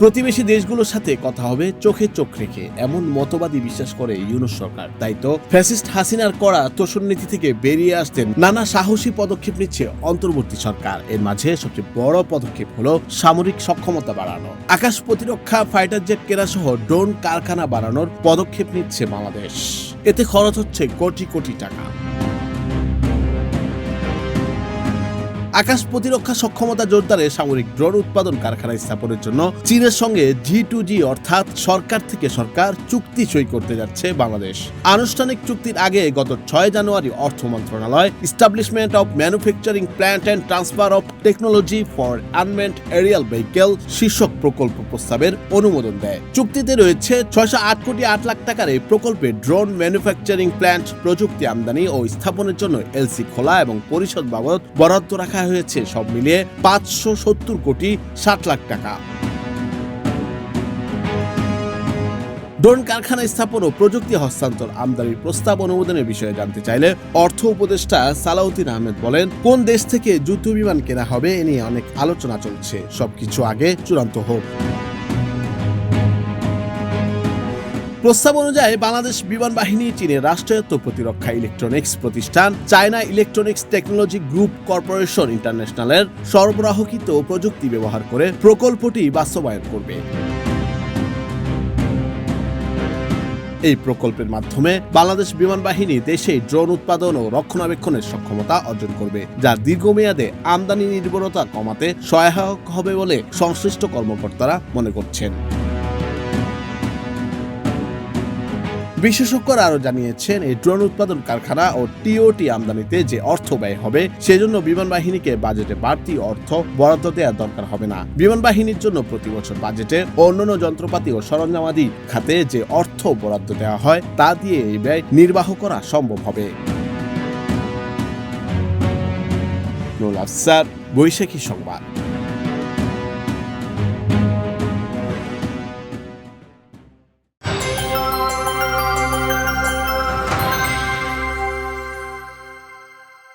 প্রতিবেশী দেশগুলোর সাথে কথা হবে, চোখে চোখ রেখে, এমন মতবাদী বিশ্বাস করে ইউনুস সরকার। তাই তো ফ্যাসিস্ট হাসিনার করা তোষণ নীতি থেকে বেরিয়ে আসতেন, নানা সাহসী পদক্ষেপ নিচ্ছে অন্তর্বর্তী সরকার। এর মাঝে সবচেয়ে বড় পদক্ষেপ হলো সামরিক সক্ষমতা বাড়ানো। আকাশ প্রতিরক্ষা ফাইটার জেট কেনা সহ ড্রোন কারখানা বাড়ানোর পদক্ষেপ নিচ্ছে বাংলাদেশ। এতে খরচ হচ্ছে কোটি কোটি টাকা। আকাশ প্রতিরক্ষা সক্ষমতা জোরদারে সামরিক ড্রোন উৎপাদন কারখানা স্থাপনের জন্য চীনের সঙ্গে জি টু জি অর্থাৎ সরকার থেকে সরকার চুক্তি সই করতে যাচ্ছে বাংলাদেশ। আনুষ্ঠানিক চুক্তির আগে গত ছয় জানুয়ারি অর্থ মন্ত্রণালয় establishment of manufacturing plant and transfer of technology for unmanned aerial vehicle শীর্ষক প্রকল্প প্রস্তাবের অনুমোদন দেয়। চুক্তিতে রয়েছে ছয়শো আট কোটি আট লাখ টাকার এই প্রকল্পে ড্রোন ম্যানুফ্যাকচারিং প্ল্যান্ট, প্রযুক্তি আমদানি ও স্থাপনের জন্য এলসি খোলা এবং পরিশোধ বাবদ বরাদ্দ রাখা হয়েছে। সব মিলিয়ে পাঁচশো সত্তর কোটি ষাট লাখ টাকা। ড্রোন কারখানা স্থাপন ও প্রযুক্তি হস্তান্তর আমদানির প্রস্তাব অনুমোদনের বিষয়ে জানতে চাইলে অর্থ উপদেষ্টা সালাউদ্দিন আহমেদ বলেন, কোন দেশ থেকে যুদ্ধ বিমান কেনা হবে এ নিয়ে অনেক আলোচনা চলছে। সবকিছু আগে চূড়ান্ত হোক। প্রস্তাব অনুযায়ী বাংলাদেশ বিমান বাহিনী, চীনের রাষ্ট্রায়ত্ত প্রতিরক্ষা ইলেকট্রনিক্স প্রতিষ্ঠান, China electronics technology group corporation ইন্টারন্যাশনালের সরবরাহকৃত প্রযুক্তি ব্যবহার করে প্রকল্পটি বাস্তবায়ন করবে। এই প্রকল্পের মাধ্যমে বাংলাদেশ বিমান বাহিনী দেশে ড্রোন উৎপাদন ও রক্ষণাবেক্ষণের সক্ষমতা অর্জন করবে, যা দীর্ঘমেয়াদে আমদানি নির্ভরতা কমাতে সহায়ক হবে বলে সংশ্লিষ্ট কর্মকর্তারা মনে করছেন। বিশেষজ্ঞরা আরও জানিয়েছেন, এই ড্রোন উৎপাদন কারখানা ও টিওটি আমদানিতে যে অর্থ ব্যয় হবে, সেজন্য বিমান বাহিনীকে বাজেটে বাড়তি অর্থ বরাদ্দ দেওয়ার দরকার হবে না। বিমান বাহিনীর জন্য প্রতি বছর বাজেটে অন্যান্য যন্ত্রপাতি ও সরঞ্জামাদি খাতে যে অর্থ বরাদ্দ দেওয়া হয়, তা দিয়ে এই ব্যয় নির্বাহ করা সম্ভব হবে। বৈশাখী সংবাদ।